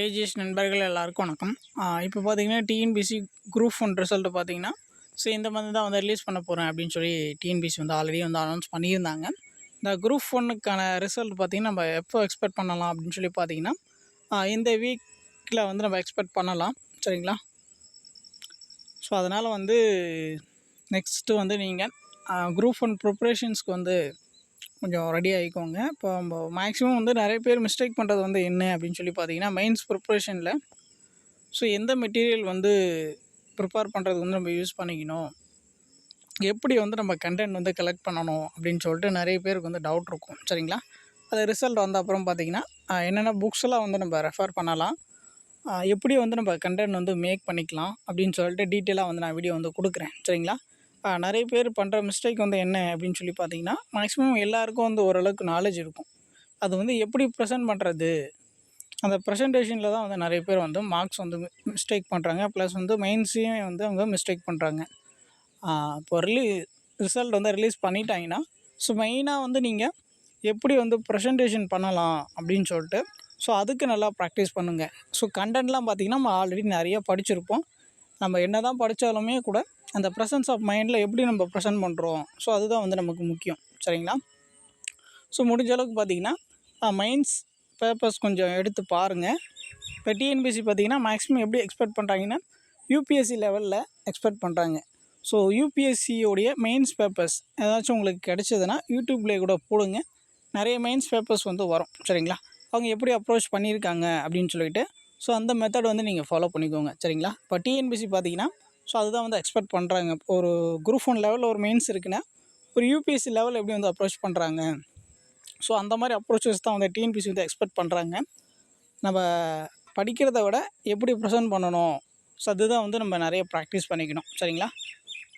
AGS நண்பர்கள் எல்லாருக்கும் வணக்கம். இப்போ பார்த்தீங்கன்னா டிஎன்பிசி குரூப் ஒன் ரிசல்ட்டு பார்த்தீங்கன்னா ஸோ இந்த மந்த் தான் வந்து ரிலீஸ் பண்ண போகிறேன் அப்படின்னு சொல்லி டிஎன்பிசி வந்து ஆல்ரெடி வந்து அனௌன்ஸ் பண்ணியிருந்தாங்க. இந்த குரூப் ஒன்னுக்கான ரிசல்ட் பார்த்திங்கன்னா நம்ம எப்போ எக்ஸ்பெக்ட் பண்ணலாம் அப்படின்னு சொல்லி பார்த்தீங்கன்னா இந்த வீக்கில் வந்து நம்ம எக்ஸ்பெக்ட் பண்ணலாம். சரிங்களா? ஸோ அதனால் வந்து நெக்ஸ்ட்டு வந்து நீங்கள் குரூப் ஒன் ப்ரிப்ரேஷன்ஸ்க்கு வந்து கொஞ்சம் ரெடி ஆகிக்கோங்க இப்போ நம்ம மேக்ஸிமம் வந்து நிறைய பேர் மிஸ்டேக் பண்ணுறது வந்து என்ன அப்படின்னு சொல்லி பார்த்தீங்கன்னா மெயின்ஸ் ப்ரிப்ரேஷனில் ஸோ எந்த மெட்டீரியல் வந்து ப்ரிப்பேர் பண்ணுறதுக்கு வந்து நம்ம யூஸ் பண்ணிக்கணும். எப்படி வந்து நம்ம கண்டென்ட் வந்து கலெக்ட் பண்ணணும் அப்படின்னு சொல்லிட்டு நிறைய பேருக்கு வந்து டவுட் இருக்கும். சரிங்களா? அது ரிசல்ட் வந்த அப்புறம் பார்த்தீங்கன்னா என்னென்ன புக்ஸ்லாம் வந்து நம்ம ரெஃபர் பண்ணலாம் எப்படி வந்து நம்ம கண்டென்ட் வந்து மேக் பண்ணிக்கலாம் அப்படின்னு சொல்லிட்டு டீட்டெயிலாக வந்து நான் வீடியோ வந்து கொடுக்குறேன். சரிங்களா? நிறைய பேர் பண்ணுற மிஸ்டேக் வந்து என்ன அப்படின்னு சொல்லி பார்த்தீங்கன்னா மேக்ஸிமம் எல்லாருக்கும் வந்து ஓரளவுக்கு நாலேஜ் இருக்கும். அது வந்து எப்படி ப்ரெசென்ட் பண்ணுறது அந்த ப்ரெசன்டேஷனில் தான் வந்து நிறைய பேர் வந்து மார்க்ஸ் வந்து மிஸ்டேக் பண்ணுறாங்க ப்ளஸ் வந்து மெயின்ஸையும் வந்து அவங்க மிஸ்டேக் பண்ணுறாங்க இப்போ ரிலீ ரிசல்ட் வந்து ரிலீஸ் பண்ணிட்டாங்கன்னா ஸோ மெயினாக வந்து நீங்கள் எப்படி வந்து ப்ரெசன்டேஷன் பண்ணலாம் அப்படின்னு சொல்லிட்டு ஸோ அதுக்கு நல்லா ப்ராக்டிஸ் பண்ணுங்கள் ஸோ கண்டென்ட்லாம் பார்த்திங்கன்னா நம்ம ஆல்ரெடி நிறைய படிச்சிருப்போம். நம்ம என்ன தான் படித்தாலுமே கூட அந்த ப்ரெசன்ஸ் ஆஃப் மைண்டில் எப்படி நம்ம ப்ரெசென்ட் பண்ணுறோம் ஸோ அதுதான் வந்து நமக்கு முக்கியம். சரிங்களா? ஸோ முடிஞ்ச அளவுக்கு பார்த்தீங்கன்னா மைண்ட்ஸ் பேப்பர்ஸ் கொஞ்சம் எடுத்து பாருங்கள் இப்போ டிஎன்பிசி பார்த்தீங்கன்னா மேக்ஸிமம் எப்படி எக்ஸ்பெக்ட் பண்ணுறாங்கன்னா யூபிஎஸ்சி லெவலில் எக்ஸ்பெக்ட் பண்ணுறாங்க ஸோ யூபிஎஸ்சியோடைய மெயின்ஸ் பேப்பர்ஸ் ஏதாச்சும் உங்களுக்கு கிடச்சதுன்னா யூடியூப்லேயே கூட போடுங்க. நிறைய மெயின்ஸ் பேப்பர்ஸ் வந்து வரும். சரிங்களா? அவங்க எப்படி அப்ரோச் பண்ணியிருக்காங்க அப்படின்னு சொல்லிட்டு ஸோ அந்த மெத்தட் வந்து நீங்கள் ஃபாலோ பண்ணிக்கோங்க. சரிங்களா? இப்போ டிஎன்பிசி பார்த்தீங்கன்னா ஸோ அதுதான் வந்து எக்ஸ்பெக்ட் பண்ணுறாங்க ஒரு குரூப் ஒன் லெவலில் ஒரு மெயின்ஸ் இருக்குன்னா ஒரு யூபிஎஸ்சி லெவலில் எப்படி வந்து அப்ரோச் பண்ணுறாங்க ஸோ அந்த மாதிரி அப்ரோச்சஸ் தான் வந்து டிஎன்பிசி வந்து எக்ஸ்பெக்ட் பண்ணுறாங்க நம்ம படிக்கிறத விட எப்படி ப்ரெசென்ட் பண்ணணும்? ஸோ அதுதான் வந்து நம்ம நிறைய ப்ராக்டிஸ் பண்ணிக்கணும். சரிங்களா?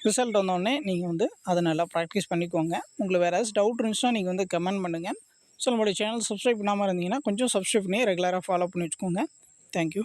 ரிசல்ட் வந்தோடனே நீங்கள் வந்து அதை நல்லா ப்ராக்டிஸ் பண்ணிக்கோங்க. உங்களுக்கு வேறு ஏதாச்சும் டவுட் இருந்துச்சுன்னா நீங்கள் வந்து கமெண்ட் பண்ணுங்கள் ஸோ நம்மளுடைய சேனல் சப்ஸ்கிரைப் பண்ணாமல் இருந்தீங்கன்னா கொஞ்சம் சப்ஸ்கிரைப் பண்ணி ரெகுலராக ஃபாலோ பண்ணி வச்சுக்கோங்க. தேங்க்யூ